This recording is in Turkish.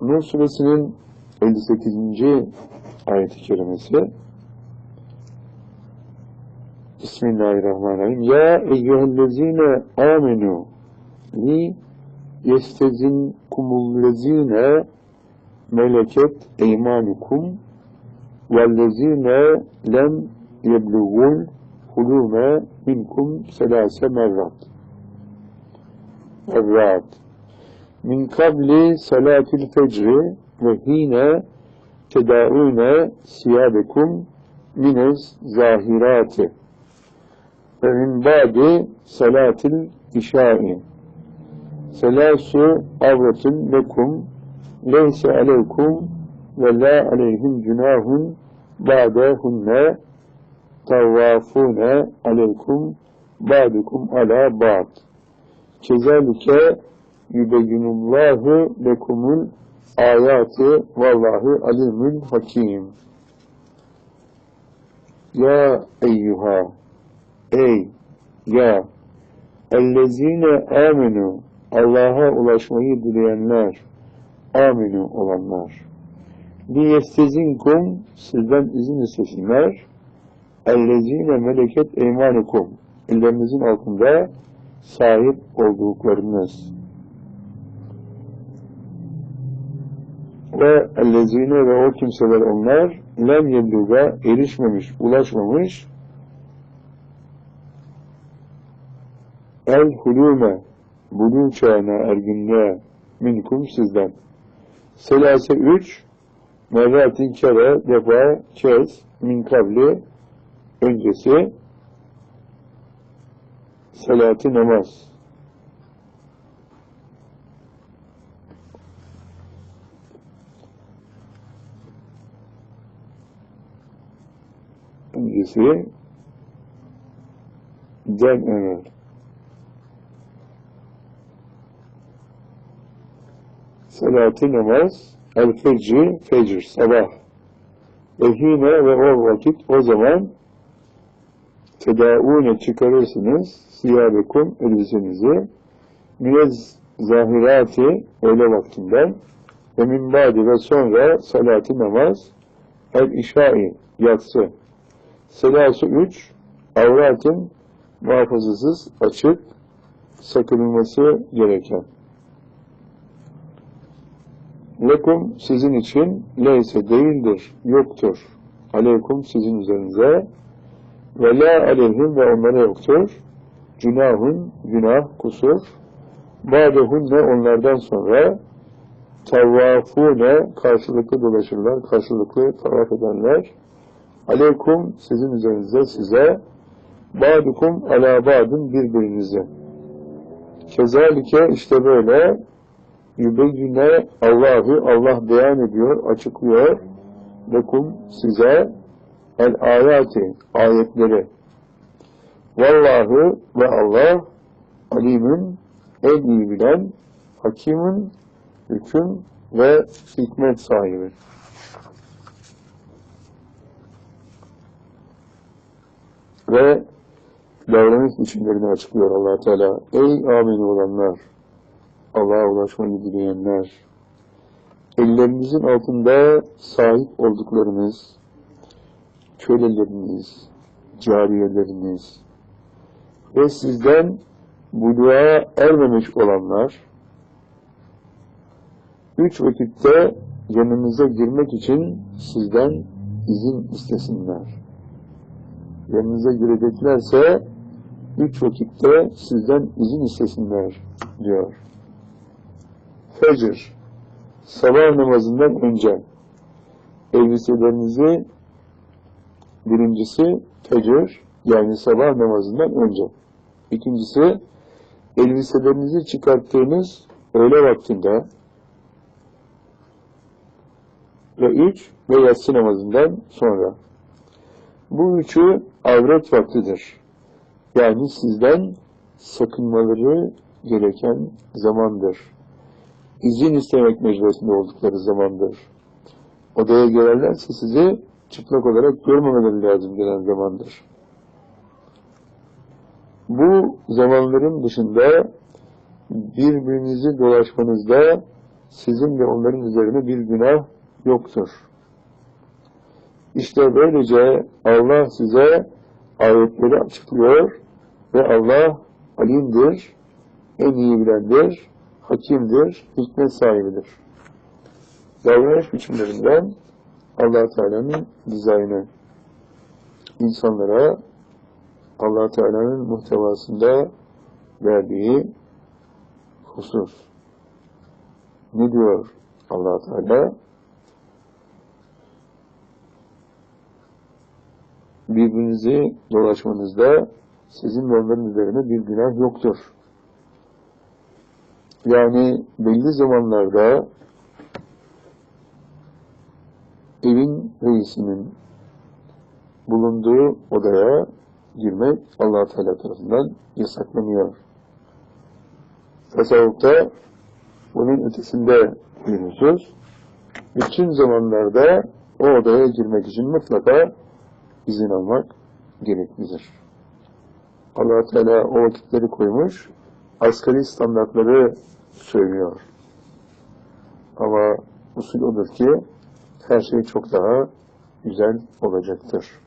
Nur suresinin 58. ayet-i kerimesi Bismillahirrahmanirrahim. Ya eyyühellezine amenu li yestezinkumul meleket eymanukum vellezine lem yeblugul hulume minkum selase merrat. Evrat. Min kabli salatil fecri ve hine tedaune siyabekum minez zahirati ve min ba'di salatil işai. Selasu avretun lekum leyse aleykum ve la aleyhim günahun ba'dehunne tavvafune aleykum ba'dukum ala ba'd. Kezalike yübeyyinullahu lekumul ayatı. Vallahu alimul hakim. Ya eyyuha ey ya. Ellezine amenu Allah'a ulaşmayı dileyenler aminu olanlar. Liyestezinkum sizden izin istesinler. Ellezine meleket eymanukum. Ellerinizin altında sahip olduklarınız ve ellezine ve o kimseler onlar lem yebluga erişmemiş, ulaşmamış. El hulume bulu çağına erginliğe minkum sizden. Selase üç merratin kere defa kez min kabli öncesi. Salatı namaz öncesi den ömer. Salatı namaz, el fecri, fecr, sabah. Ve hine ve o vakit, o zaman tedaune çıkarırsınız siyabekum elbisenizi minez zahirati öğle vaktinden ve min badi ve sonra salatı namaz el işai yatsı Selası üç, avratın muhafazasız, açık, sakınılması gereken. Lekum sizin için leyse değildir, yoktur. Aleykum sizin üzerinize ve la aleyhim ve onlara yoktur. Günahın, günah, kusur. Ba'dehunne onlardan sonra tavvafune karşılıklı dolaşırlar, karşılıklı tavaf edenler Aleykum sizin üzerinize size Ba'dukum ala ba'dın birbirinize. Kezalike işte böyle yübeyyine Allah'ı Allah beyan ediyor, açıklıyor. Lekum size el ayati ayetleri. Vallahu ve Allah alimin en iyi bilen, hakimin hüküm ve hikmet sahibi. Ve davranış biçimlerini açıklıyor allah Teala. Ey amin olanlar, Allah'a ulaşmayı dileyenler, ellerinizin altında sahip olduklarınız, köleleriniz, cariyeleriniz ve sizden buluğa ermemiş olanlar, üç vakitte yanınıza girmek için sizden izin istesinler yanınıza gireceklerse üç vakitte sizden izin istesinler diyor. Fecr sabah namazından önce elbiselerinizi birincisi fecr yani sabah namazından önce. İkincisi elbiselerinizi çıkarttığınız öğle vaktinde ve üç ve yatsı namazından sonra. Bu üçü avret vaktidir. Yani sizden sakınmaları gereken zamandır. İzin istemek mecburiyetinde oldukları zamandır. Odaya gelirlerse sizi çıplak olarak görmemeleri lazım gelen zamandır. Bu zamanların dışında birbirinizi dolaşmanızda sizin ve onların üzerine bir günah yoktur. İşte böylece Allah size ayetleri açıklıyor ve Allah alimdir, en iyi bilendir, hakimdir, hikmet sahibidir. Davranış biçimlerinden allah Teala'nın dizaynı, insanlara allah Teala'nın muhtevasında verdiği husus. Ne diyor allah Teala? Birbirinizi dolaşmanızda sizin ve onların üzerine bir günah yoktur. Yani belli zamanlarda evin reisinin bulunduğu odaya girmek allah Teala tarafından yasaklanıyor. Tasavvufta bunun ötesinde bir husus, bütün zamanlarda o odaya girmek için mutlaka izin almak gereklidir. allah Teala o vakitleri koymuş, asgari standartları söylüyor. Ama usul odur ki her şey çok daha güzel olacaktır.